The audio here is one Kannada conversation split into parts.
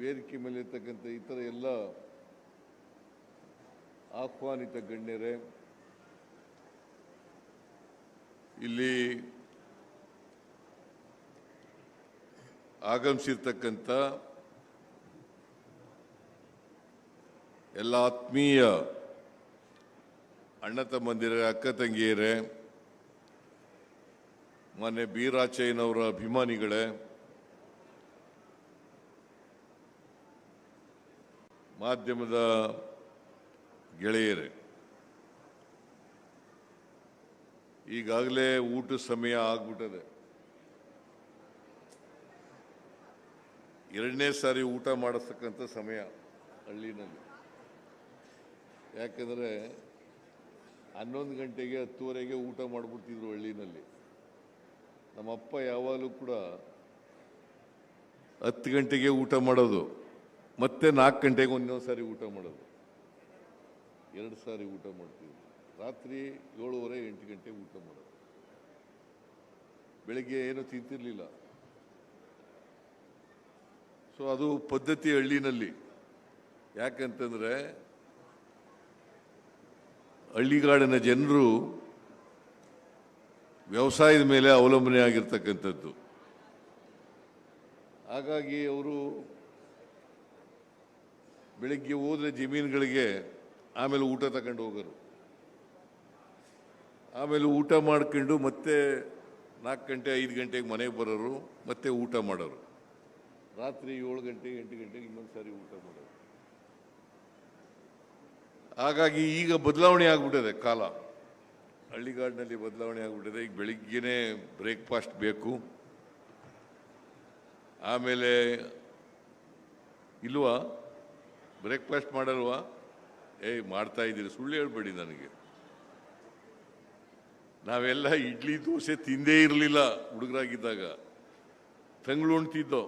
ವೇದಿಕೆ ಮೇಲೆ ಇರ್ತಕ್ಕಂಥ ಇತರ ಎಲ್ಲ ಆಹ್ವಾನಿತ ಗಣ್ಯರೇ, ಇಲ್ಲಿ ಆಗಮಿಸಿರ್ತಕ್ಕಂಥ ಎಲ್ಲ ಆತ್ಮೀಯ ಅಣ್ಣ ತಮ್ಮಂದಿರೇ, ಅಕ್ಕ ತಂಗಿಯರೇ ಮೊನ್ನೆ ಬೀರಾಚಯ್ಯನವರ ಅಭಿಮಾನಿಗಳೇ ಮಾಧ್ಯಮದ ಗೆಳೆಯರೇ, ಈಗಾಗಲೇ ಊಟ ಸಮಯ ಆಗ್ಬಿಟ್ಟದೆ. ಎರಡನೇ ಸಾರಿ ಊಟ ಮಾಡಿಸ್ತಕ್ಕಂಥ ಸಮಯ ಹಳ್ಳಿನಲ್ಲಿ. ಯಾಕಂದರೆ ಹನ್ನೊಂದು ಗಂಟೆಗೆ, ಹತ್ತುವರೆಗೆ ಊಟ ಮಾಡಿಬಿಡ್ತಿದ್ರು ಹಳ್ಳಿನಲ್ಲಿ. ನಮ್ಮಪ್ಪ ಯಾವಾಗಲೂ ಕೂಡ ಹತ್ತು ಗಂಟೆಗೆ ಊಟ ಮಾಡೋದು. ಮತ್ತೆ ನಾಲ್ಕು ಗಂಟೆಗೆ ಒಂದೊಂದು ಸಾರಿ ಊಟ ಮಾಡೋದು. ಎರಡು ಸಾರಿ ಊಟ ಮಾಡ್ತೀವಿ. ರಾತ್ರಿ ಏಳುವರೆ, ಎಂಟು ಗಂಟೆಗೆ ಊಟ ಮಾಡೋದು. ಬೆಳಿಗ್ಗೆ ಏನು ತಿಂತಿರಲಿಲ್ಲ. ಸೊ ಅದು ಪದ್ಧತಿ ಹಳ್ಳಿನಲ್ಲಿ. ಯಾಕಂತಂದರೆ, ಹಳ್ಳಿಗಾಡಿನ ಜನರು ವ್ಯವಸಾಯದ ಮೇಲೆ ಅವಲಂಬನೆ ಆಗಿರ್ತಕ್ಕಂಥದ್ದು. ಹಾಗಾಗಿ ಅವರು ಬೆಳಿಗ್ಗೆ ಹೋದ್ರೆ ಜಮೀನುಗಳಿಗೆ ಆಮೇಲೆ ಊಟ ತಗೊಂಡು ಹೋಗೋರು. ಆಮೇಲೆ ಊಟ ಮಾಡ್ಕೊಂಡು ಮತ್ತೆ ನಾಲ್ಕು ಗಂಟೆ, ಐದು ಗಂಟೆಗೆ ಮನೆಗೆ ಬರೋರು, ಮತ್ತೆ ಊಟ ಮಾಡೋರು. ರಾತ್ರಿ ಏಳು ಗಂಟೆ ಎಂಟು ಗಂಟೆಗೆ ಇನ್ನೊಂದು ಸಾರಿ ಊಟ ಮಾಡೋರು. ಹಾಗಾಗಿ ಈಗ ಬದಲಾವಣೆ ಆಗ್ಬಿಟ್ಟಿದೆ ಕಾಲ. ಹಳ್ಳಿಗಾಡಿನಲ್ಲಿ ಬದಲಾವಣೆ ಆಗ್ಬಿಟ್ಟಿದೆ. ಈಗ ಬೆಳಿಗ್ಗೆನೆ ಬ್ರೇಕ್ಫಾಸ್ಟ್ ಬೇಕು. ಆಮೇಲೆ ಇಲ್ವಾ? ಬ್ರೇಕ್ಫಾಸ್ಟ್ ಮಾಡಲ್ವಾ? ಏಯ್, ಮಾಡ್ತಾ ಇದ್ದೀರಿ. ಸುಳ್ಳು ಹೇಳ್ಬೇಡಿ ನನಗೆ. ನಾವೆಲ್ಲ ಇಡ್ಲಿ, ದೋಸೆ ತಿಂದೇ ಇರಲಿಲ್ಲ ಹುಡುಗರಾಗಿದ್ದಾಗ. ತಂಗ್ಳು ಉಣ್ತಿದ್ದೋ?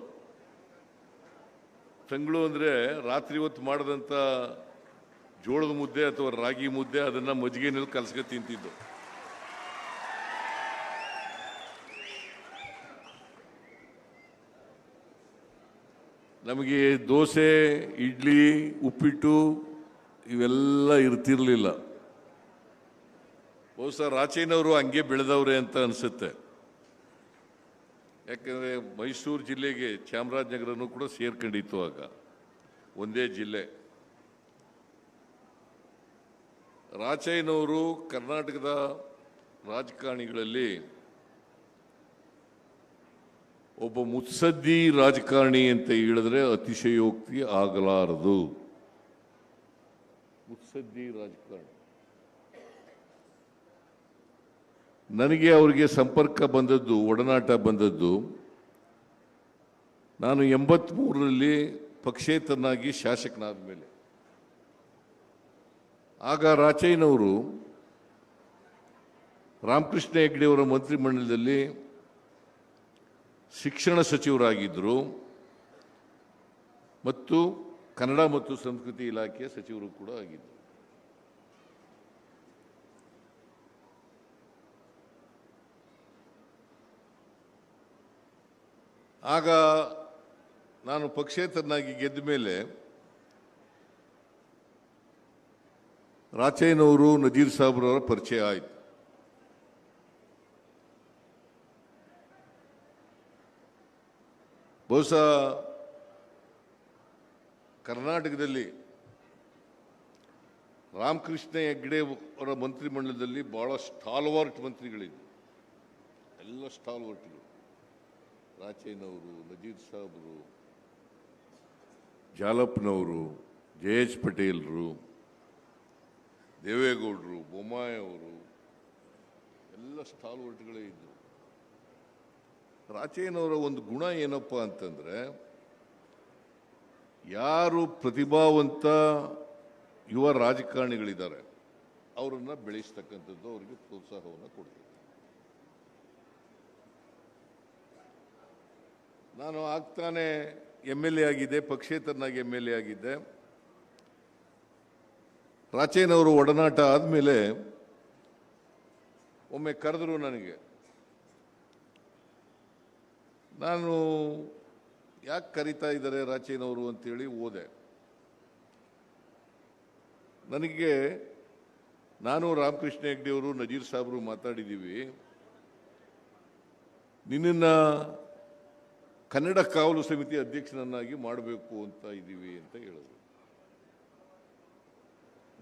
ತಂಗ್ಳು ಅಂದರೆ ರಾತ್ರಿ ಹೊತ್ತು ಮಾಡಿದಂಥ ಜೋಳದ ಮುದ್ದೆ ಅಥವಾ ರಾಗಿ ಮುದ್ದೆ ಅದನ್ನು ಮಜ್ಜಿಗೆನಲ್ಲಿ ಕಲಸ್ಕ ತಿಂತಿದ್ದು? ನಮಗೆ ದೋಸೆ, ಇಡ್ಲಿ, ಉಪ್ಪಿಟ್ಟು ಇವೆಲ್ಲ ಇರ್ತಿರ್ಲಿಲ್ಲ. ಬಹುಶಃ ರಾಚೇನವರು ಹಂಗೆ ಬೆಳೆದವ್ರೆ ಅಂತ ಅನಿಸುತ್ತೆ. ಯಾಕಂದರೆ ಮೈಸೂರು ಜಿಲ್ಲೆಗೆ ಚಾಮರಾಜನಗರನೂ ಕೂಡ ಸೇರ್ಕೊಂಡಿತ್ತು ಆಗ. ಒಂದೇ ಜಿಲ್ಲೆ. ರಾಚಯ್ಯನವರು ಕರ್ನಾಟಕದ ರಾಜಕಾರಣಿಗಳಲ್ಲಿ ಒಬ್ಬ ಮುತ್ಸದ್ದಿ ರಾಜಕಾರಣಿ ಅಂತ ಹೇಳಿದ್ರೆ ಅತಿಶಯೋಕ್ತಿ ಆಗಲಾರದು. ಮುತ್ಸದ್ದಿ ರಾಜಕಾರಣಿ. ನನಗೆ ಅವರಿಗೆ ಸಂಪರ್ಕ ಬಂದದ್ದು, ಒಡನಾಟ ಬಂದದ್ದು, ನಾನು ಎಂಬತ್ಮೂರರಲ್ಲಿ ಪಕ್ಷೇತರನಾಗಿ ಶಾಸಕನಾದ ಮೇಲೆ ಆಗ ರಾಚಯ್ಯನವರು ರಾಮಕೃಷ್ಣ ಹೆಗ್ಡೆಯವರ ಮಂತ್ರಿಮಂಡಲದಲ್ಲಿ ಶಿಕ್ಷಣ ಸಚಿವರಾಗಿದ್ದರು ಮತ್ತು ಕನ್ನಡ ಮತ್ತು ಸಂಸ್ಕೃತಿ ಇಲಾಖೆಯ ಸಚಿವರು ಕೂಡ ಆಗಿದ್ದರು. ಆಗ ನಾನು ಪಕ್ಷೇತರನಾಗಿ ಗೆದ್ದ ಮೇಲೆ ರಾಚಯ್ಯನವರು ನಜೀರ್ ಸಾಬ್ರವರ ಪರಿಚಯ ಆಯಿತು. ಬಹುಶಃ ಕರ್ನಾಟಕದಲ್ಲಿ ರಾಮಕೃಷ್ಣ ಹೆಗ್ಡೆ ಅವರ ಮಂತ್ರಿಮಂಡಲದಲ್ಲಿ ಭಾಳ ಸ್ಟಾಲ್ವಾರ್ಟ್ ಮಂತ್ರಿಗಳಿದ್ದರು. ಎಲ್ಲ ಸ್ಟಾಲ್ವಾರ್ಟ್ಗಳು ರಾಚೇನವರು, ನಜೀರ್ ಸಾಬ್ರು ಜಾಲಪ್ಪನವರು ಜೆ ಎಚ್ ಪಟೇಲ್ರು, ದೇವೇಗೌಡರು ಬೊಮ್ಮಾಯಿ ಅವರು ಎಲ್ಲ ಸ್ಟಾಲ್ವರ್ಟ್ಗಳೇ ಇದ್ದರು. ರಾಚಯ್ಯನವರ ಒಂದು ಗುಣ ಏನಪ್ಪ ಅಂತಂದರೆ, ಯಾರು ಪ್ರತಿಭಾವಂತ ಯುವ ರಾಜಕಾರಣಿಗಳಿದ್ದಾರೆ, ಅವರನ್ನು ಬೆಳೆಸ್ತಕ್ಕಂಥದ್ದು ಅವರಿಗೆ ಪ್ರೋತ್ಸಾಹವನ್ನು ಕೊಡ್ತದೆ. ನಾನು ಆಗ್ತಾನೆ ಎಂ ಎಲ್ ಎ ಆಗಿದ್ದೆ, ಪಕ್ಷೇತರನಾಗಿ ಎಂ ಎಲ್ ಎ ಆಗಿದ್ದೆ. ರಾಚೇನವರು ಒಡನಾಟ ಆದಮೇಲೆ ಒಮ್ಮೆ ಕರೆದ್ರು ನನಗೆ ನಾನು ಯಾಕೆ ಕರಿತಾ ಇದ್ದಾರೆ ರಾಚೇನವರು ಅಂತೇಳಿ ಓದೆ. ನನಗೆ ನಾನು ರಾಮಕೃಷ್ಣ ಹೆಗ್ಡೆಯವರು ನಜೀರ್ ಸಾಬ್ರು ಮಾತಾಡಿದ್ದೀವಿ. ನಿನ್ನನ್ನ ಕನ್ನಡ ಕಾವಲು ಸಮಿತಿ ಅಧ್ಯಕ್ಷನನ್ನಾಗಿ ಮಾಡಬೇಕು ಅಂತ ಇದ್ದೀವಿ ಅಂತ ಹೇಳಿದ್ರು.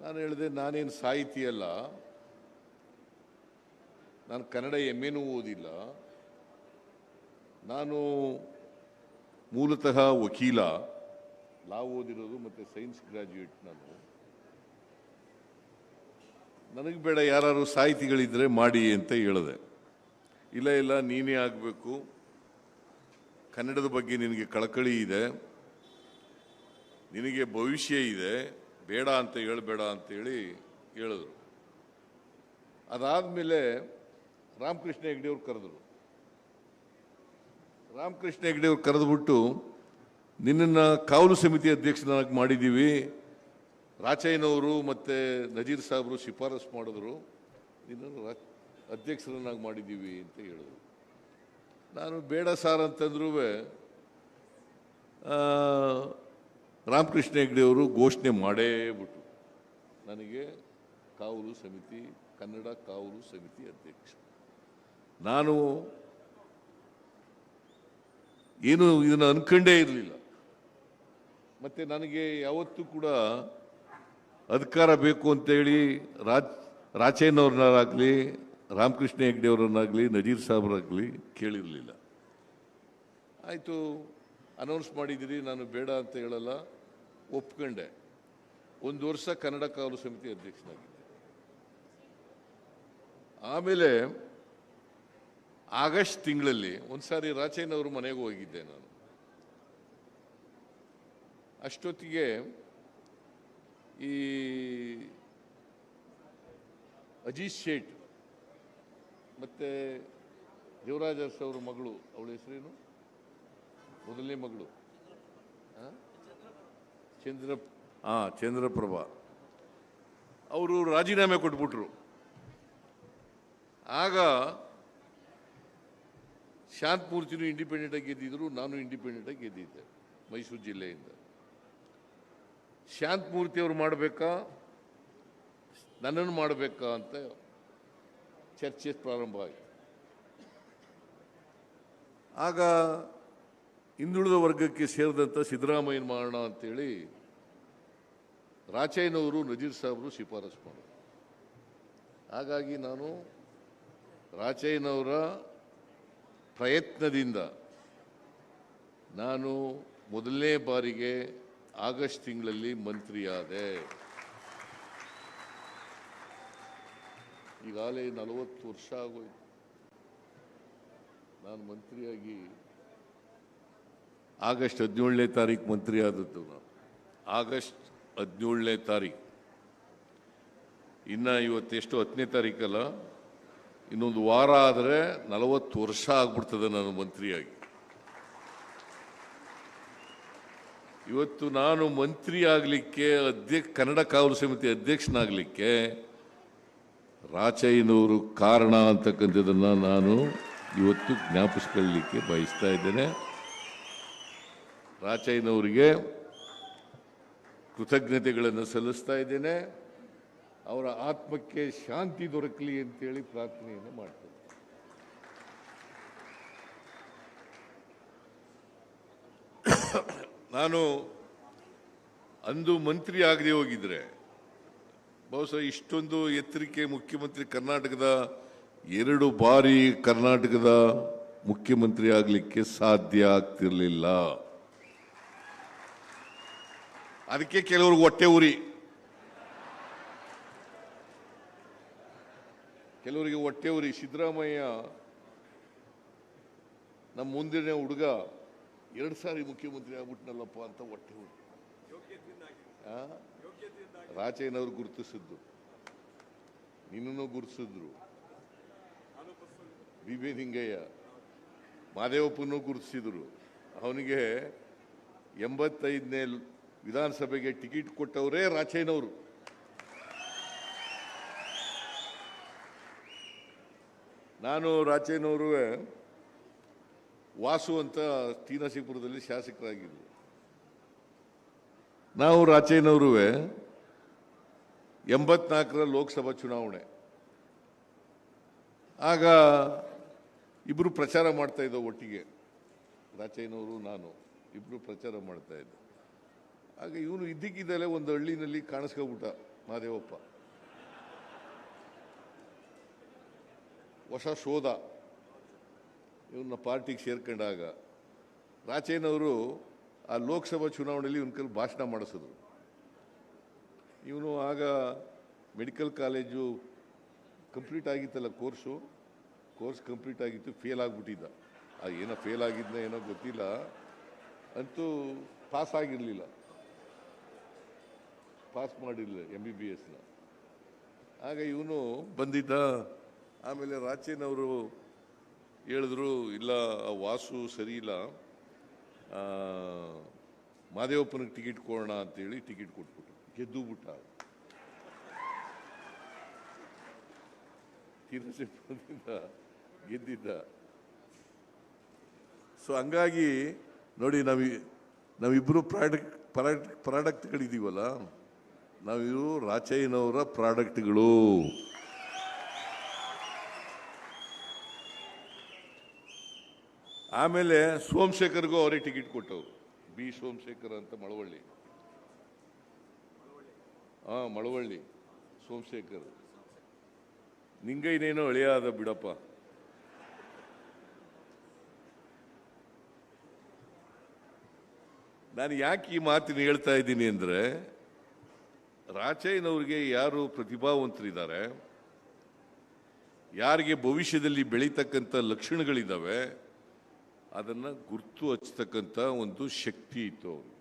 ನಾನು ಹೇಳಿದೆ, ನಾನೇನು ಸಾಹಿತಿ ಅಲ್ಲ. ನಾನು ಕನ್ನಡ ಎಂ ಎನೂ ಓದಿಲ್ಲ. ನಾನು ಮೂಲತಃ ವಕೀಲ ಲಾ ಓದಿರೋದು ಮತ್ತು ಸೈನ್ಸ್ ಗ್ರಾಜ್ಯುಯೇಟ್ ನಾನು. ನನಗೆ ಬೇಡ ಯಾರು ಸಾಹಿತಿಗಳಿದ್ದರೆ ಮಾಡಿ ಅಂತ ಹೇಳಿದೆ. ಇಲ್ಲ ಇಲ್ಲ, ನೀನೇ ಆಗಬೇಕು. ಕನ್ನಡದ ಬಗ್ಗೆ ನಿನಗೆ ಕಳಕಳಿ ಇದೆ. ನಿನಗೆ ಭವಿಷ್ಯ ಇದೆ. ಬೇಡ ಅಂತ ಹೇಳಬೇಡ ಅಂತೇಳಿ ಹೇಳಿದ್ರು. ಅದಾದಮೇಲೆ ರಾಮಕೃಷ್ಣ ಹೆಗ್ಡೆಯವ್ರು ಕರೆದ್ರು. ರಾಮಕೃಷ್ಣ ಹೆಗ್ಡೆಯವ್ರು ಕರೆದುಬಿಟ್ಟು, ನಿನ್ನನ್ನು ಕಾವಲು ಸಮಿತಿ ಅಧ್ಯಕ್ಷನಾಗಿ ಮಾಡಿದ್ದೀವಿ. ರಾಚಯ್ಯನವರು ಮತ್ತು ನಜೀರ್ ಸಾಹೇಬರು ಶಿಫಾರಸು ಮಾಡಿದ್ರು. ನಿನ್ನನ್ನು ರಾ, ಅಧ್ಯಕ್ಷರನ್ನಾಗಿ ಮಾಡಿದ್ದೀವಿ ಅಂತ ಹೇಳಿದ್ರು. ನಾನು ಬೇಡ ಸಾರ್ ಅಂತಂದ್ರೂ ರಾಮಕೃಷ್ಣ ಹೆಗ್ಡೆಯವರು ಘೋಷಣೆ ಮಾಡೇ ಬಿಟ್ಟು ನನಗೆ ಕಾವಲು ಸಮಿತಿ, ಕನ್ನಡ ಕಾವಲು ಸಮಿತಿ ಅಧ್ಯಕ್ಷ. ನಾನು ಏನು ಇದನ್ನು ಅನ್ಕಂಡೇ ಇರಲಿಲ್ಲ. ಮತ್ತೆ ನನಗೆ ಯಾವತ್ತೂ ಕೂಡ ಅಧಿಕಾರ ಬೇಕು ಅಂತೇಳಿ ರಾಜ್ ರಾಚಯ್ಯನವ್ರನ್ನಾಗಲಿ ರಾಮಕೃಷ್ಣ ಹೆಗ್ಡೆಯವರನ್ನಾಗಲಿ ನಜೀರ್ ಸಾಹೇಬರಾಗಲಿ ಕೇಳಿರಲಿಲ್ಲ. ಆಯಿತು ಅನೌನ್ಸ್ ಮಾಡಿದ್ದೀರಿ, ನಾನು ಬೇಡ ಅಂತ ಹೇಳಲ್ಲ, ಒಪ್ಕೊಂಡೆ. ಒಂದು ವರ್ಷ ಕನ್ನಡ ಕಾವಲು ಸಮಿತಿ ಅಧ್ಯಕ್ಷನಾಗಿದ್ದೆ. ಆಮೇಲೆ ಆಗಸ್ಟ್ ತಿಂಗಳಲ್ಲಿ ಒಂದ್ಸಾರಿ ರಾಚೇನವರು ಮನೆಗೆ ಹೋಗಿದ್ದೆ ನಾನು. ಅಷ್ಟೊತ್ತಿಗೆ ಈ ಅಜೀತ್ ಶೇಟ್ ಮತ್ತೆ ದೇವರಾಜ ಅರ್ಸ್ ಅವ್ರ ಮಗಳು ಅವಳ ಹೆಸರೇನು? ಮೊದಲನೇ ಮಗಳು? ಚಂದ್ರ ಹಾಂ ಚಂದ್ರಪ್ರಭಾ. ಅವರು ರಾಜೀನಾಮೆ ಕೊಟ್ಬಿಟ್ರು. ಆಗ ಶಾಂತಮೂರ್ತಿನೂ ಇಂಡಿಪೆಂಡೆಂಟ್ ಆಗಿ ಗೆದ್ದಿದ್ರು, ನಾನು ಇಂಡಿಪೆಂಡೆಂಟಾಗಿ ಗೆದ್ದಿದ್ದೆ ಮೈಸೂರು ಜಿಲ್ಲೆಯಿಂದ. ಶಾಂತ್ ಅವರು ಮಾಡಬೇಕಾ? ನನ್ನನ್ನು ಮಾಡಬೇಕಾ ಅಂತ ಚರ್ಚೆ ಪ್ರಾರಂಭ ಆಯಿತು. ಆಗ ಹಿಂದುಳಿದ ವರ್ಗಕ್ಕೆ ಸೇರಿದಂಥ ಸಿದ್ದರಾಮಯ್ಯನ ಮಾಡೋಣ ಅಂತೇಳಿ ರಾಚಯ್ಯನವರು, ನಜೀರ್ ಸಾಹೇಬರು ಶಿಫಾರಸು ಮಾಡಿದ್ರು ಹಾಗಾಗಿ ನಾನು ರಾಚಯ್ಯನವರ ಪ್ರಯತ್ನದಿಂದ ನಾನು ಮೊದಲನೇ ಬಾರಿಗೆ ಆಗಸ್ಟ್ ತಿಂಗಳಲ್ಲಿ ಮಂತ್ರಿಯಾದೆ. ಈಗಾಗಲೇ ನಲವತ್ತು ವರ್ಷ ಆಗೋಯ್ತು. ನಾನು ಮಂತ್ರಿಯಾಗಿ ಆಗಸ್ಟ್ ಹದಿನೇಳನೇ ತಾರೀಕು ಮಂತ್ರಿ ಆದದ್ದು ನಾನು. ಆಗಸ್ಟ್ ಹದಿನೇಳನೇ ತಾರೀಕು ಇನ್ನು ಇವತ್ತೆಷ್ಟು ಹತ್ತನೇ ತಾರೀಕಲ್ಲ ಇನ್ನೊಂದು ವಾರ ಆದರೆ ನಲವತ್ತು ವರ್ಷ ಆಗ್ಬಿಡ್ತದೆ ನಾನು ಮಂತ್ರಿಯಾಗಿ. ಇವತ್ತು ನಾನು ಮಂತ್ರಿ ಆಗಲಿಕ್ಕೆ, ಅಧ್ಯಕ್ಷ, ಕನ್ನಡ ಕಾವಲು ಸಮಿತಿ ಅಧ್ಯಕ್ಷನಾಗಲಿಕ್ಕೆ ರಾಚಯ್ಯನವರು ಕಾರಣ ಅಂತಕ್ಕಂಥದ್ದನ್ನು ನಾನು ಇವತ್ತು ಜ್ಞಾಪಿಸ್ಕೊಳ್ಳಲಿಕ್ಕೆ ಬಯಸ್ತಾ ಇದ್ದೇನೆ. ರಾಚಯ್ಯನವರಿಗೆ ಕೃತಜ್ಞತೆಗಳನ್ನು ಸಲ್ಲಿಸ್ತಾ ಇದ್ದೇನೆ. ಅವರ ಆತ್ಮಕ್ಕೆ ಶಾಂತಿ ದೊರಕಲಿ ಅಂತೇಳಿ ಪ್ರಾರ್ಥನೆಯನ್ನು ಮಾಡ್ತೇನೆ ನಾನು ಅಂದು ಮಂತ್ರಿ ಆಗದೆ ಹೋಗಿದ್ರೆ, ಬಹುಶಃ ಇಷ್ಟೊಂದು ಎತ್ತರಿಕೆ ಮುಖ್ಯಮಂತ್ರಿ ಕರ್ನಾಟಕದ ಎರಡು ಬಾರಿ ಕರ್ನಾಟಕದ ಮುಖ್ಯಮಂತ್ರಿ ಆಗಲಿಕ್ಕೆ ಸಾಧ್ಯ ಆಗ್ತಿರಲಿಲ್ಲ. ಅದಕ್ಕೆ ಕೆಲವ್ರಿಗೆ ಹೊಟ್ಟೆ ಉರಿ. ಕೆಲವರಿಗೆ ಹೊಟ್ಟೆ ಉರಿ ಸಿದ್ದರಾಮಯ್ಯ ನಮ್ಮ ಮುಂದಿನ ಹುಡುಗ, ಎರಡು ಸಾರಿ ಮುಖ್ಯಮಂತ್ರಿ ಆಗ್ಬಿಟ್ನಲ್ಲಪ್ಪ ಅಂತ ಹೊಟ್ಟೆ ಉರಿ ಆ? ರಾಚಯ್ಯನವ್ರು ಗುರುತಿಸಿದ್ದು. ನಿನ್ನನ್ನು ಗುರುತಿಸಿದ್ರು. B B Ningaiah. ಮಾದೇವಪ್ಪನೂ ಗುರುತಿಸಿದ್ರು. ಅವನಿಗೆ ಎಂಬತ್ತೈದನೇ ವಿಧಾನಸಭೆಗೆ ಟಿಕೆಟ್ ಕೊಟ್ಟವರೇ ರಾಚಯ್ಯನವರು ನಾನು ರಾಚೇನವರು ವಾಸು ಅಂತ ತೀನಸಿಪುರದಲ್ಲಿ ಶಾಸಕರಾಗಿದ್ದರು ನಾವು ರಾಚೇನವರು ಎಂಬತ್ನಾಲ್ಕರ ಲೋಕಸಭಾ ಚುನಾವಣೆ. ಆಗ ಇಬ್ಬರು ಪ್ರಚಾರ ಮಾಡ್ತಾ ಇದ್ದೋ ಒಟ್ಟಿಗೆ ರಾಚಯ್ಯನವರು ನಾನು ಇಬ್ಬರು ಪ್ರಚಾರ ಮಾಡ್ತಾ ಇದ್ದೆ. ಆಗ ಇವನು ಇದ್ದಕ್ಕಿದ್ದಲೇ ಒಂದು ಹಳ್ಳಿನಲ್ಲಿ ಕಾಣಿಸ್ಕೊಬಿಟ್ಟ ಮಹಾದೇವಪ್ಪ ಹೊಸ ಶೋಧ ಇವನ್ನ ಪಾರ್ಟಿಗೆ ಸೇರ್ಕೊಂಡಾಗ ರಾಚೇನವರು ಆ ಲೋಕಸಭಾ ಚುನಾವಣೆಯಲ್ಲಿ ಇವನ ಕೈಲಿ ಭಾಷಣ ಮಾಡಿಸಿದ್ರು. ಇವನು ಆಗ ಮೆಡಿಕಲ್ ಕಾಲೇಜು ಕಂಪ್ಲೀಟ್ ಆಗಿತ್ತಲ್ಲ ಕೋರ್ಸು, ಕೋರ್ಸ್ ಕಂಪ್ಲೀಟ್ ಆಗಿತ್ತು, ಫೇಲ್ ಆಗಿಬಿಟ್ಟಿದ್ದ. ಆ ಏನೋ ಫೇಲ್ ಆಗಿದ್ನ ಏನೋ ಗೊತ್ತಿಲ್ಲ, ಅಂತೂ ಪಾಸ್ ಆಗಿರಲಿಲ್ಲ. ಪಾಸ್ ಮಾಡಿರಲಿಲ್ಲ ಎಂ ಬಿ ಬಿ ಎಸ್ನ ಆಗ ಇವನು ಬಂದಿದ್ದ ಆಮೇಲೆ ರಾಚೇನವರು ಹೇಳಿದ್ರು, ಇಲ್ಲ ವಾಸು ಸರಿ ಇಲ್ಲ ಮಾದೇವಪ್ಪನಿಗೆ ಟಿಕೆಟ್ ಕೊಡೋಣ ಅಂತೇಳಿ ಟಿಕೆಟ್ ಕೊಟ್ಬಿಟ್ಟು ಗೆದ್ದು ಬಿಟ್ಟ. ತೀರ್ಸಿದಿಂದ ಗೆದ್ದಿದ್ದ. ಸೊ ಹಂಗಾಗಿ ನೋಡಿ, ನಾವು ನಾವಿಬ್ಬರು ಪ್ರಾಡಕ್ಟ್ ಪ್ರಾಡಕ್ಟ್ ಪ್ರಾಡಕ್ಟ್ಗಳಿದ್ದೀವಲ್ಲ ನಾವಿರು ರಾಚಯ್ಯನವರ ಪ್ರಾಡಕ್ಟ್ಗಳು. ಆಮೇಲೆ ಸೋಮಶೇಖರ್ಗೂ ಅವರೇ ಟಿಕೆಟ್ ಕೊಟ್ಟವರು. ಬಿ ಸೋಮಶೇಖರ್ ಅಂತ ಮಳವಳ್ಳಿ. ಹಾ ಮಳವಳ್ಳಿ, ಸೋಮಶೇಖರ್. ನಿಂಗೈನೇನೋ ಅಳಿಯಾದ ಬಿಡಪ್ಪ. ನಾನು ಯಾಕೆ ಈ ಮಾತಿನ ಹೇಳ್ತಾ ಇದ್ದೀನಿ ಅಂದರೆ ರಾಚಯ್ಯನವ್ರಿಗೆ ಯಾರು ಪ್ರತಿಭಾವಂತರಿದ್ದಾರೆ, ಯಾರಿಗೆ ಭವಿಷ್ಯದಲ್ಲಿ ಬೆಳೀತಕ್ಕಂಥ ಲಕ್ಷಣಗಳಿದ್ದಾವೆ ಅದನ್ನ ಗುರ್ತು ಹಚ್ಚತಕ್ಕಂಥ ಒಂದು ಶಕ್ತಿ ಇತ್ತು ಅವರು.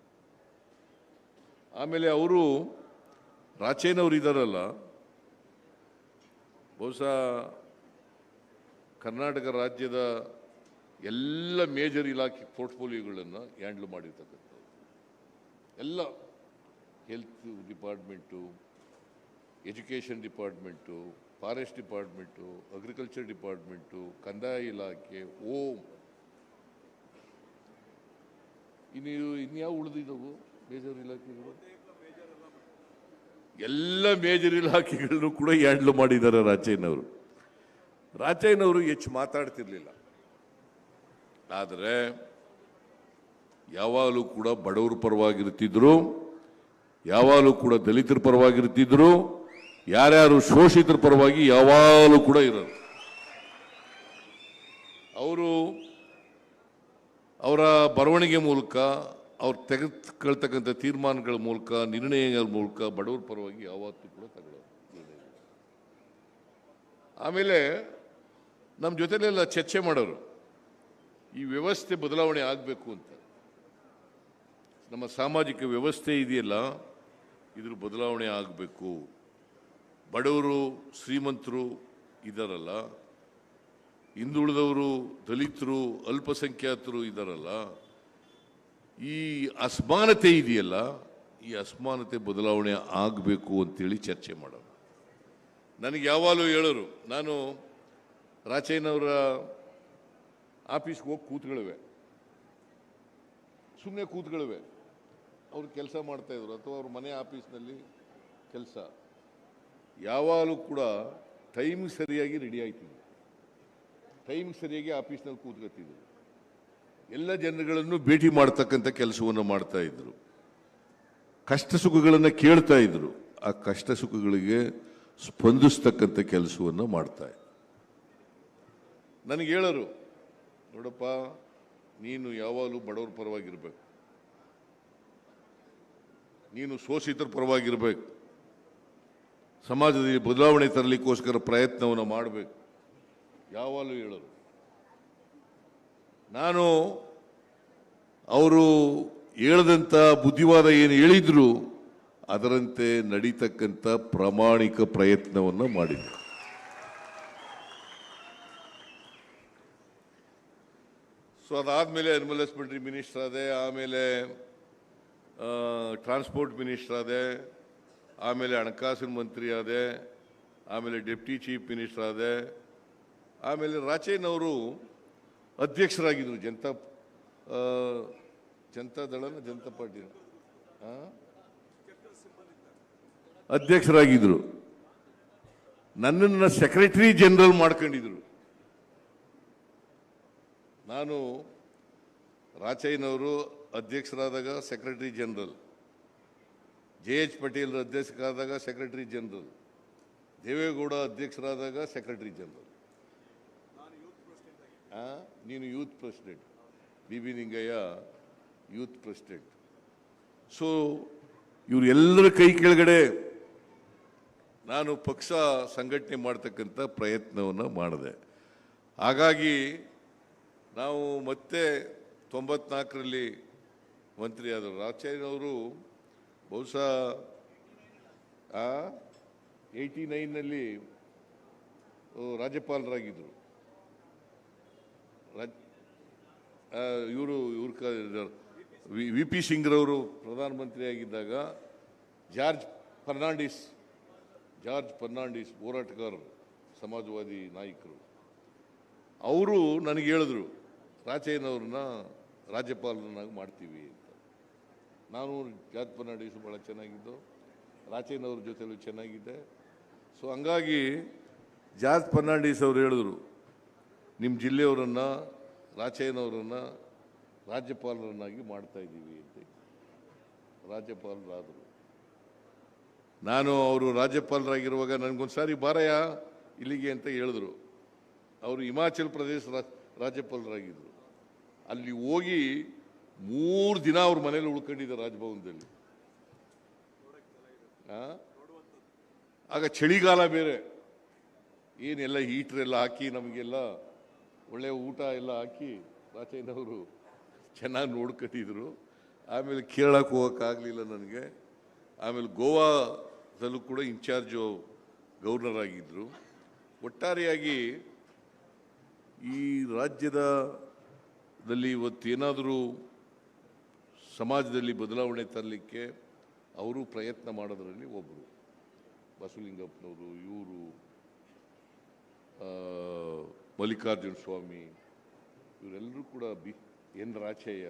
ಆಮೇಲೆ ಅವರು ರಾಚೇನವ್ರು ಇದ್ದಾರಲ್ಲ ಬಹುಶಃ ಕರ್ನಾಟಕ ರಾಜ್ಯದ ಎಲ್ಲ ಮೇಜರ್ ಇಲಾಖೆ ಪೋರ್ಟ್ಫೋಲಿಯೋಗಳನ್ನು ಹ್ಯಾಂಡಲ್ ಮಾಡಿರ್ತಕ್ಕಂಥದ್ದು ಎಲ್ಲ health department education department forest department agriculture department ಕಂದಾಯ ಇಲಾಖೆ ಓಮ್ ಇನ್ನು ಇನ್ಯಾವ ಉಳಿದಿದ್ದವು ಮೇಜರ್ ಇಲಾಖೆಗಳು? ಎಲ್ಲ ಮೇಜರ್ ಇಲಾಖೆಗಳನ್ನು ಕೂಡ ಹ್ಯಾಂಡ್ಲ್ ಮಾಡಿದ್ದಾರೆ ರಾಜಯ್ಯನವರು. ರಾಜಯ್ಯನವರು ಹೆಚ್ಚು ಮಾತಾಡ್ತಿರ್ಲಿಲ್ಲ. ಆದರೆ ಯಾವಾಗಲೂ ಕೂಡ ಬಡವರ ಪರವಾಗಿರ್ತಿದ್ರು, ಯಾವಾಗಲೂ ಕೂಡ ದಲಿತರ ಪರವಾಗಿರ್ತಿದ್ರು, ಯಾರ್ಯಾರು ಶೋಷಿತರ ಪರವಾಗಿ ಯಾವಾಗಲೂ ಕೂಡ ಇರೋರು. ಅವರು ಅವರ ಬರವಣಿಗೆ ಮೂಲಕ, ಅವ್ರು ತೆಗೆದುಕೊಳ್ತಕ್ಕಂಥ ತೀರ್ಮಾನಗಳ ಮೂಲಕ, ನಿರ್ಣಯಗಳ ಮೂಲಕ ಬಡವರ ಪರವಾಗಿ ಯಾವತ್ತೂ ಕೂಡ ತಗೊಳ್ಳೋರು ಆಮೇಲೆ ನಮ್ಮ ಜೊತೆಲೆಲ್ಲ ಚರ್ಚೆ ಮಾಡೋರು, ಈ ವ್ಯವಸ್ಥೆ ಬದಲಾವಣೆ ಆಗಬೇಕು ಅಂತ. ನಮ್ಮ ಸಾಮಾಜಿಕ ವ್ಯವಸ್ಥೆ ಇದೆಯಲ್ಲ, ಇದ್ರ ಬದಲಾವಣೆ ಆಗಬೇಕು. ಬಡವರು, ಶ್ರೀಮಂತರು ಇದ್ದಾರಲ್ಲ ಹಿಂದುಳಿದವರು ದಲಿತರು, ಅಲ್ಪಸಂಖ್ಯಾತರು ಇದ್ದಾರಲ್ಲ, ಈ ಅಸಮಾನತೆ ಇದೆಯಲ್ಲ, ಈ ಅಸಮಾನತೆ ಬದಲಾವಣೆ ಆಗಬೇಕು ಅಂತೇಳಿ ಚರ್ಚೆ ಮಾಡೋಣ. ನನಗೆ ಯಾವಾಗಲೂ ಹೇಳೋರು, ನಾನು ರಾಚಯ್ಯನವರ ಆಫೀಸ್ಗೆ ಹೋಗಿ ಕೂತ್ಗಳಿವೆ ಸುಮ್ಮನೆ ಕೂತ್ಗಳಿವೆ ಅವರು ಕೆಲಸ ಮಾಡ್ತಾಯಿದ್ರು ಅಥವಾ ಅವ್ರ ಮನೆ ಆಫೀಸ್ನಲ್ಲಿ ಕೆಲಸ. ಯಾವಾಗಲೂ ಕೂಡ ಟೈಮ್ ಸರಿಯಾಗಿ ರೆಡಿ ಆಯ್ತಿದ್ರು ಟೈಮ್ ಸರಿಯಾಗಿ ಆಫೀಸ್ನಲ್ಲಿ ಕೂತ್ಕೊತಿದ್ರು ಎಲ್ಲ ಜನಗಳನ್ನು ಭೇಟಿ ಮಾಡ್ತಕ್ಕಂಥ ಕೆಲಸವನ್ನು ಮಾಡ್ತಾ ಇದ್ರು ಕಷ್ಟ ಸುಖಗಳನ್ನು ಕೇಳ್ತಾ ಇದ್ರು ಆ ಕಷ್ಟ ಸುಖಗಳಿಗೆ ಸ್ಪಂದಿಸ್ತಕ್ಕಂಥ ಕೆಲಸವನ್ನು ಮಾಡ್ತಾ ನನಗೆ ಹೇಳರು, ನೋಡಪ್ಪ, ನೀನು ಯಾವಾಗಲೂ ಬಡವರ ಪರವಾಗಿರ್ಬೇಕು. ನೀನು ಶೋಷಿತರ ಪರವಾಗಿರ್ಬೇಕು. ಸಮಾಜದಲ್ಲಿ ಬದಲಾವಣೆ ತರಲಿಕ್ಕೋಸ್ಕರ ಪ್ರಯತ್ನವನ್ನು ಮಾಡಬೇಕು. ಯಾವಾಗಲೂ ಹೇಳೋರು ನಾನು ಅವರು ಹೇಳದಂಥ ಬುದ್ಧಿವಾದ ಏನು ಹೇಳಿದ್ರು, ಅದರಂತೆ ನಡೀತಕ್ಕಂಥ ಪ್ರಾಮಾಣಿಕ ಪ್ರಯತ್ನವನ್ನು ಮಾಡಿದ್ದೆ. ಸೊ ಅದಾದಮೇಲೆ ಅನಿಮಲ್ ಹಸ್ಬೆಂಡ್ರಿ ಮಿನಿಸ್ಟರ್ ಆದೆ, ಆಮೇಲೆ ಟ್ರಾನ್ಸ್ಪೋರ್ಟ್ ಮಿನಿಸ್ಟರ್ ಆದೆ, ಆಮೇಲೆ ಹಣಕಾಸಿನ ಮಂತ್ರಿ ಆದೆ, ಆಮೇಲೆ ಡೆಪ್ಟಿ ಚೀಫ್ ಮಿನಿಸ್ಟರ್ ಆದೆ ಆಮೇಲೆ ರಾಚೇನವರು ಅಧ್ಯಕ್ಷರಾಗಿದ್ದರು ಜನತಾ ದಳನ ಜನತಾ ಪಾರ್ಟಿ. ಅಧ್ಯಕ್ಷರಾಗಿದ್ದರು ನನ್ನನ್ನು ಸೆಕ್ರೆಟರಿ ಜನರಲ್ ಮಾಡ್ಕೊಂಡಿದ್ರು. ನಾನು ರಾಚಯ್ಯನವರು ಅಧ್ಯಕ್ಷರಾದಾಗ secretary general. J H Patel ಅಧ್ಯಕ್ಷರಾದಾಗ secretary general. Deve Gowda ಅಧ್ಯಕ್ಷರಾದಾಗ ಸೆಕ್ರೆಟರಿ ಜನರಲ್. ನೀನು youth president. B B Ningaiah youth president. So ಇವರೆಲ್ಲರ ಕೈ ಕೆಳಗಡೆ ನಾನು ಪಕ್ಷ ಸಂಘಟನೆ ಮಾಡ್ತಕ್ಕಂಥ ಪ್ರಯತ್ನವನ್ನು ಮಾಡಿದೆ. ಹಾಗಾಗಿ ನಾವು ಮತ್ತೆ ತೊಂಬತ್ನಾಲ್ಕರಲ್ಲಿ ಮಂತ್ರಿ ಆದರು ರಾಚಯ್ಯನವರು ಬಹುಶಃ ಏಯ್ಟಿ ನೈನ್ನಲ್ಲಿ ರಾಜ್ಯಪಾಲರಾಗಿದ್ದರು ಇವರು, ಇವ್ರ ವಿ ಪಿ ಸಿಂಗ್ರವರು ಪ್ರಧಾನಮಂತ್ರಿ ಆಗಿದ್ದಾಗ ಜಾರ್ಜ್ ಫರ್ನಾಂಡಿಸ್ ಜಾರ್ಜ್ ಫರ್ನಾಂಡಿಸ್ ಹೋರಾಟಗಾರರು, ಸಮಾಜವಾದಿ ನಾಯಕರು. ಅವರು ನನಗೆ ಹೇಳಿದ್ರು ರಾಚಯ್ಯನವ್ರನ್ನ ರಾಜ್ಯಪಾಲರನ್ನಾಗಿ ಮಾಡ್ತೀವಿ ಅಂತ. ನಾನು ಜಾರ್ಜ್ ಫರ್ನಾಂಡಿಸ್ ಭಾಳ ಚೆನ್ನಾಗಿದ್ದು ರಾಚಯ್ಯನವ್ರ ಜೊತೆಲೂ ಚೆನ್ನಾಗಿದ್ದೆ ಸೊ, ಹಂಗಾಗಿ ಜಾರ್ಜ್ ಫರ್ನಾಂಡಿಸ್ ಅವರು ಹೇಳಿದ್ರು ನಿಮ್ಮ ಜಿಲ್ಲೆಯವರನ್ನು ರಾಚಯ್ಯನವರನ್ನು ರಾಜ್ಯಪಾಲರನ್ನಾಗಿ ಮಾಡ್ತಾ ಇದ್ದೀವಿ ಅಂತ. ರಾಜ್ಯಪಾಲರಾದರು. ನಾನು ಅವರು ರಾಜ್ಯಪಾಲರಾಗಿರುವಾಗ ನನಗೊಂದು ಸಾರಿ ಬಾರಯ್ಯ, ಇಲ್ಲಿಗೆ ಅಂತ ಹೇಳಿದ್ರು. ಅವರು ಹಿಮಾಚಲ್ ಪ್ರದೇಶ ರಾಜ್ಯಪಾಲರಾಗಿದ್ದರು ಅಲ್ಲಿ ಹೋಗಿ ಮೂರು ದಿನ ಅವ್ರ ಮನೇಲಿ ಉಳ್ಕೊಂಡಿದ್ದೆ ರಾಜಭವನದಲ್ಲಿ? ಆಗ ಚಳಿಗಾಲ ಬೇರೆ. ಏನೆಲ್ಲ ಹೀಟ್ರೆಲ್ಲ ಹಾಕಿ ನಮಗೆಲ್ಲ ಒಳ್ಳೆ ಊಟ ಎಲ್ಲ ಹಾಕಿ ರಾಚಯ್ಯನವರು ಚೆನ್ನಾಗಿ ನೋಡ್ಕೊಂಡಿದ್ರು ಆಮೇಲೆ ಕೇರಳಕ್ಕೆ ಹೋಗೋಕ್ಕಾಗಲಿಲ್ಲ ನನಗೆ. ಆಮೇಲೆ ಗೋವಾದಲ್ಲೂ ಕೂಡ ಇನ್ಚಾರ್ಜು ಗವರ್ನರ್ ಆಗಿದ್ದರು ಒಟ್ಟಾರೆಯಾಗಿ ಈ ರಾಜ್ಯದ ದಲ್ಲಿ ಇವತ್ತೇನಾದರೂ ಸಮಾಜದಲ್ಲಿ ಬದಲಾವಣೆ ತರಲಿಕ್ಕೆ ಅವರು ಪ್ರಯತ್ನ ಮಾಡೋದರಲ್ಲಿ ಒಬ್ಬರು ಬಸವಲಿಂಗಪ್ಪನವರು ಇವರು ಮಲ್ಲಿಕಾರ್ಜುನ ಸ್ವಾಮಿ ಇವರೆಲ್ಲರೂ ಕೂಡ ಬಿ ಎನ್ ರಾಚಯ್ಯ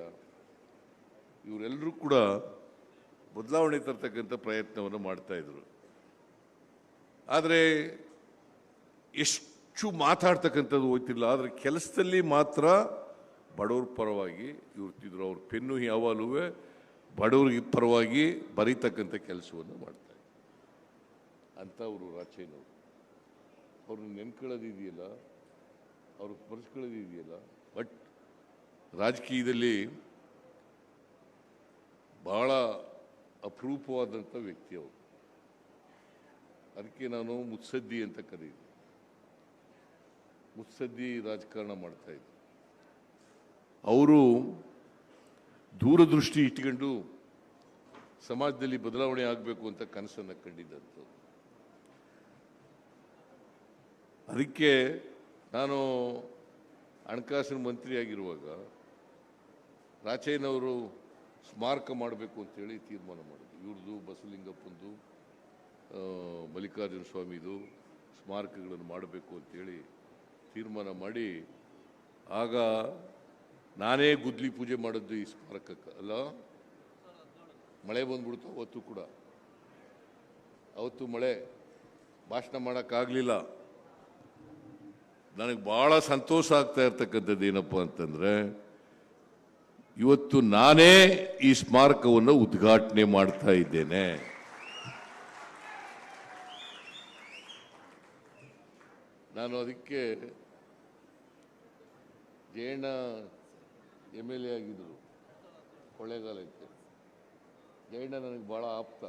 ಇವರೆಲ್ಲರೂ ಕೂಡ ಬದಲಾವಣೆ ತರ್ತಕ್ಕಂಥ ಪ್ರಯತ್ನವನ್ನು ಮಾಡ್ತಾಯಿದ್ರು ಆದರೆ ಎಷ್ಟು ಮಾತಾಡ್ತಕ್ಕಂಥದ್ದು ಹೋಗ್ತಿಲ್ಲ ಆದರೆ ಕೆಲಸದಲ್ಲಿ ಮಾತ್ರ ಬಡವ್ರ ಪರವಾಗಿ ಇರ್ತಿದ್ರು ಅವ್ರ ಪೆನ್ನು ಯಾವಾಗಲೂ ಬಡವ್ರಿಗೆ ಪರವಾಗಿ ಬರೀತಕ್ಕಂಥ ಕೆಲಸವನ್ನು ಮಾಡ್ತಾರೆ ಅಂಥವರು ರಾಚಯ್ಯನವರು. ಅವ್ರನ್ನ ನೆನ್ಕೊಳ್ಳೋದಿದೆಯಲ್ಲ ಅವ್ರಿಗೆ ಇದೆಯಲ್ಲ ಬಟ್ ರಾಜಕೀಯದಲ್ಲಿ ಭಾಳ ಅಪರೂಪವಾದಂಥ ವ್ಯಕ್ತಿ ಅವರು. ಅದಕ್ಕೆ ನಾನು ಮುತ್ಸದ್ದಿ ಅಂತ ಕರೀತೀನಿ. ಮುತ್ಸದ್ದಿ ರಾಜಕಾರಣ ಮಾಡ್ತಾ ಇದ್ದೆ. ಅವರು ದೂರದೃಷ್ಟಿ ಇಟ್ಕೊಂಡು ಸಮಾಜದಲ್ಲಿ ಬದಲಾವಣೆ ಆಗಬೇಕು ಅಂತ ಕನಸನ್ನು ಕಂಡಿದ್ದಂಥವ್ರು. ಅದಕ್ಕೆ ನಾನು ಹಣಕಾಸಿನ ಮಂತ್ರಿಯಾಗಿರುವಾಗ ರಾಚಯ್ಯನವರು ಸ್ಮಾರಕ ಮಾಡಬೇಕು ಅಂತೇಳಿ ತೀರ್ಮಾನ ಮಾಡಿದ್ವಿ ಇವ್ರದ್ದು ಬಸವಲಿಂಗಪ್ಪಂದು ಆ, ಮಲ್ಲಿಕಾರ್ಜುನ ಸ್ವಾಮಿದು ಸ್ಮಾರಕಗಳನ್ನು ಮಾಡಬೇಕು ಅಂತೇಳಿ ತೀರ್ಮಾನ ಮಾಡಿ. ಆಗ ನಾನೇ ಗುದ್ಲಿ ಪೂಜೆ ಮಾಡಿದ್ದು ಈ ಸ್ಮಾರಕಕ್ಕೆ ಅಲ್ಲ? ಮಳೆ ಬಂದ್ಬಿಡ್ತು ಅವತ್ತು ಕೂಡ. ಅವತ್ತು ಮಳೆ ಭಾಷಣ ಮಾಡೋಕ್ಕಾಗಲಿಲ್ಲ. ನನಗೆ ಭಾಳ ಸಂತೋಷ ಆಗ್ತಾ ಇರ್ತಕ್ಕಂಥದ್ದು ಏನಪ್ಪ ಅಂತಂದ್ರೆ, ಇವತ್ತು ನಾನೇ ಈ ಸ್ಮಾರಕವನ್ನು ಉದ್ಘಾಟನೆ ಮಾಡ್ತಾ ಇದ್ದೇನೆ. ನಾನು ಅದಕ್ಕೆ ಜೇಣ ಎಂ ಎಲ್ ಎ ಆಗಿದ್ರು, ಕೊಳ್ಳೇಗಾಲಕ್ಕೆ. ಜಯಣ್ಣ ನನಗೆ ಭಾಳ ಆಪ್ತ?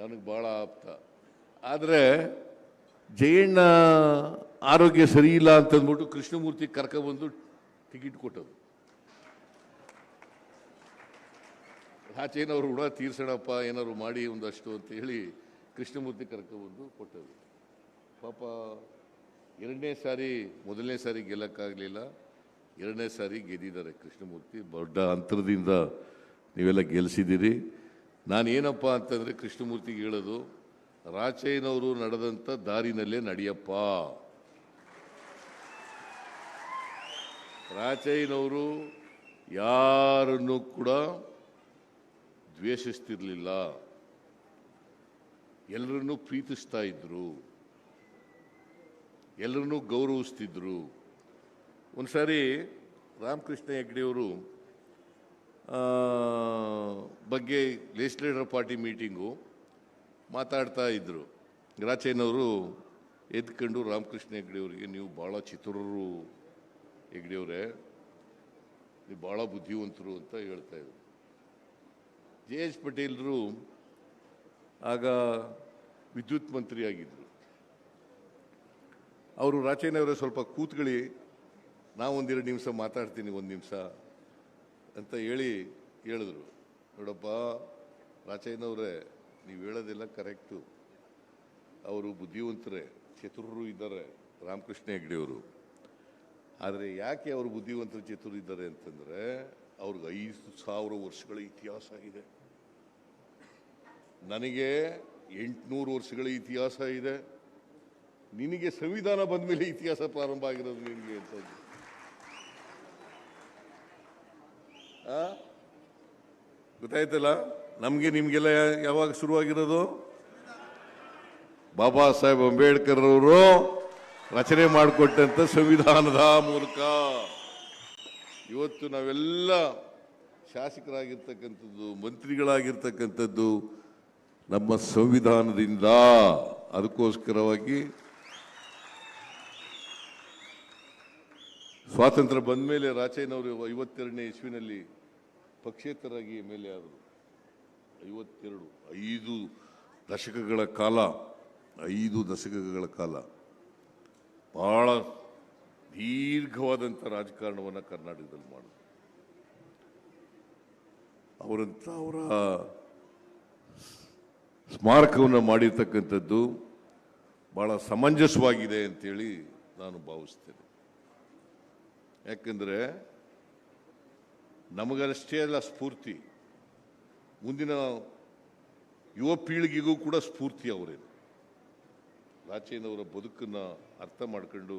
ನನಗೆ ಭಾಳ ಆಪ್ತ. ಆದರೆ ಜಯಣ್ಣ ಆರೋಗ್ಯ ಸರಿ ಇಲ್ಲ ಅಂತಂದ್ಬಿಟ್ಟು ಕೃಷ್ಣಮೂರ್ತಿ ಕರ್ಕೊಬಂದು ಟಿಕೆಟ್ ಕೊಟ್ಟದು ಆಚೆನವ್ರು ಕೂಡ ತೀರ್ಸೋಣಪ್ಪ, ಏನಾದ್ರು ಮಾಡಿ ಒಂದಷ್ಟು ಅಂತ ಹೇಳಿ ಕೃಷ್ಣಮೂರ್ತಿ ಕರ್ಕೊಬಂದು ಕೊಟ್ಟದು ಪಾಪ ಎರಡನೇ ಸಾರಿ, ಮೊದಲನೇ ಸಾರಿ ಗೆಲ್ಲಕ್ಕಾಗಲಿಲ್ಲ. ಎರಡನೇ ಸಾರಿ ಗೆದ್ದಿದ್ದಾರೆ ಕೃಷ್ಣಮೂರ್ತಿ. ದೊಡ್ಡ ಅಂತರದಿಂದ ನೀವೆಲ್ಲ ಗೆಲ್ಲಿಸಿದ್ದೀರಿ ನಾನು ಏನಪ್ಪ ಅಂತಂದರೆ ಕೃಷ್ಣಮೂರ್ತಿಗೆ ಹೇಳೋದು ರಾಚಯ್ಯನವರು ನಡೆದಂಥ ದಾರಿನಲ್ಲೇ ನಡೆಯಪ್ಪ. ರಾಚಯ್ಯನವರು ಯಾರನ್ನು ಕೂಡ ದ್ವೇಷಿಸ್ತಿರಲಿಲ್ಲ. ಎಲ್ಲರನ್ನೂ ಪ್ರೀತಿಸ್ತಾ ಇದ್ದರು ಎಲ್ಲರನ್ನೂ ಗೌರವಿಸ್ತಿದ್ರು. ಒಂದು ಸಾರಿ ರಾಮಕೃಷ್ಣ ಹೆಗ್ಡೆಯವರು ಬಗ್ಗೆ ಲೆಜಿಸ್ಲೇಟರ್ ಪಾರ್ಟಿ ಮೀಟಿಂಗು ಮಾತಾಡ್ತಾ ಇದ್ದರು ರಾಚೇನವರು ಎದ್ಕೊಂಡು ರಾಮಕೃಷ್ಣ ಹೆಗ್ಡೆಯವರಿಗೆ ನೀವು ಭಾಳ ಚಿತ್ರರು ಹೆಗ್ಡೆಯವರೇ ನೀವು ಭಾಳ ಬುದ್ಧಿವಂತರು ಅಂತ ಹೇಳ್ತಾ ಇದ್ರು. ಜೆ ಎಸ್ ಪಟೇಲರು ಆಗ ವಿದ್ಯುತ್ ಮಂತ್ರಿ ಆಗಿದ್ರು. ಅವರು ರಾಚಯ್ಯನವರೇ ಸ್ವಲ್ಪ ಕೂತ್ಕೊಳ್ಳಿ. ನಾ ಒಂದೆರಡು ನಿಮಿಷ ಮಾತಾಡ್ತೀನಿ, ಒಂದು ನಿಮಿಷ ಅಂತ ಹೇಳಿ ಹೇಳಿದ್ರು. ನೋಡಪ್ಪ, ರಾಚಯ್ಯನವರೇ ನೀವು ಹೇಳೋದೆಲ್ಲ ಕರೆಕ್ಟು. ಅವರು ಬುದ್ಧಿವಂತರೇ, ಚತುರರು ಇದ್ದಾರೆ, ರಾಮಕೃಷ್ಣ ಹೆಗ್ಡೆಯವರು ಆದರೆ ಯಾಕೆ ಅವರು ಬುದ್ಧಿವಂತರು ಚತುರು ಇದ್ದಾರೆ ಅಂತಂದರೆ, ಅವ್ರಿಗೆ ಐದು ಸಾವಿರ ವರ್ಷಗಳ ಇತಿಹಾಸ ಇದೆ. ನನಗೆ ಎಂಟುನೂರು ವರ್ಷಗಳ ಇತಿಹಾಸ ಇದೆ. ನಿನಗೆ ಸಂವಿಧಾನ ಬಂದ ಮೇಲೆ ಇತಿಹಾಸ ಪ್ರಾರಂಭ ಆಗಿರೋದು ನಿನಗೆ ಅಂತ? ಗೊತ್ತಾಯ್ತಲ್ಲ? ನಮಗೆ ನಿಮಗೆಲ್ಲ ಯಾವಾಗ ಶುರುವಾಗಿರೋದು? ಬಾಬಾ ಸಾಹೇಬ್ ಅಂಬೇಡ್ಕರ್ ಅವರು ರಚನೆ ಮಾಡಿಕೊಟ್ಟಂತ ಸಂವಿಧಾನದ ಮೂಲಕ. ಇವತ್ತು ನಾವೆಲ್ಲ ಶಾಸಕರಾಗಿರ್ತಕ್ಕಂಥದ್ದು, ಮಂತ್ರಿಗಳಾಗಿರ್ತಕ್ಕಂಥದ್ದು ನಮ್ಮ ಸಂವಿಧಾನದಿಂದ. ಅದಕ್ಕೋಸ್ಕರವಾಗಿ ಸ್ವಾತಂತ್ರ್ಯ ಬಂದ ಮೇಲೆ ರಾಚಯ್ಯನವರು ಐವತ್ತೆರಡನೇ ಇಸ್ವಿನಲ್ಲಿ ಪಕ್ಷೇತರಾಗಿ ಎಂ ಎಲ್ ಎ ಆದರು. ಐವತ್ತೆರಡು, ಐದು ದಶಕಗಳ ಕಾಲ, ಐದು ದಶಕಗಳ ಕಾಲ ಭಾಳ ದೀರ್ಘವಾದಂಥ ರಾಜಕಾರಣವನ್ನು ಕರ್ನಾಟಕದಲ್ಲಿ ಮಾಡಿದ್ರು. ಅವರಂಥ ಅವರ ಸ್ಮಾರಕವನ್ನು ಮಾಡಿರ್ತಕ್ಕಂಥದ್ದು ಭಾಳ ಸಮಂಜಸವಾಗಿದೆ ಅಂತೇಳಿ ನಾನು ಭಾವಿಸ್ತೇನೆ. ಯಾಕಂದ್ರೆ ನಮಗಷ್ಟೇ ಅಲ್ಲ ಸ್ಫೂರ್ತಿ. ಮುಂದಿನ ಯುವ ಪೀಳಿಗೆಗೂ ಕೂಡ ಸ್ಫೂರ್ತಿ ಅವರೇ ರಾಚೇನವರ ಬದುಕನ್ನು ಅರ್ಥ ಮಾಡ್ಕೊಂಡು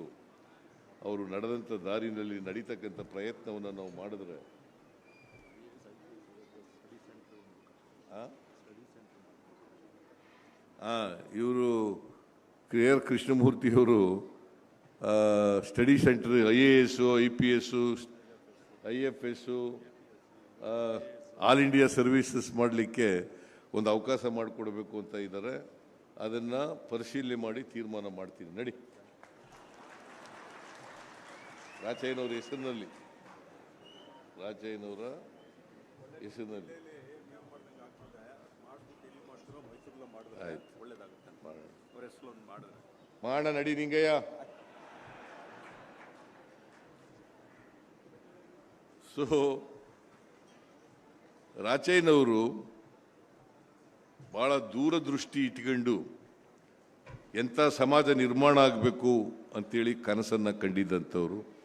ಅವರು ನಡೆದಂಥ ದಾರಿನಲ್ಲಿ ನಡೀತಕ್ಕಂಥ ಪ್ರಯತ್ನವನ್ನು ನಾವು ಮಾಡಿದ್ರೆ ಹಾಂ ಇವರು K R ಕೃಷ್ಣಮೂರ್ತಿಯವರು study centre, I A S, I P S, I F S all India services ಮಾಡಲಿಕ್ಕೆ ಒಂದು ಅವಕಾಶ ಮಾಡಿಕೊಡ್ಬೇಕು ಅಂತ ಇದ್ದಾರೆ ಅದನ್ನು ಪರಿಶೀಲನೆ ಮಾಡಿ ತೀರ್ಮಾನ ಮಾಡ್ತೀನಿ. ನಡಿ. ರಾಜಯ್ಯನವರ ಹೆಸರಿನಲ್ಲಿ. ರಾಜಯ್ಯನವರ ಹೆಸರಿನಲ್ಲಿ. ಮಾಡೋಣ. ಮಾಡೋಣ ನಡಿ ನಿಂಗಯ್ಯ. ಸೊ ರಾಚಯ್ಯನವರು ಭಾಳ ದೂರದೃಷ್ಟಿ ಇಟ್ಕೊಂಡು ಎಂಥ ಸಮಾಜ ನಿರ್ಮಾಣ ಆಗಬೇಕು ಅಂತೇಳಿ ಕನಸನ್ನು ಕಂಡಿದ್ದಂಥವ್ರು.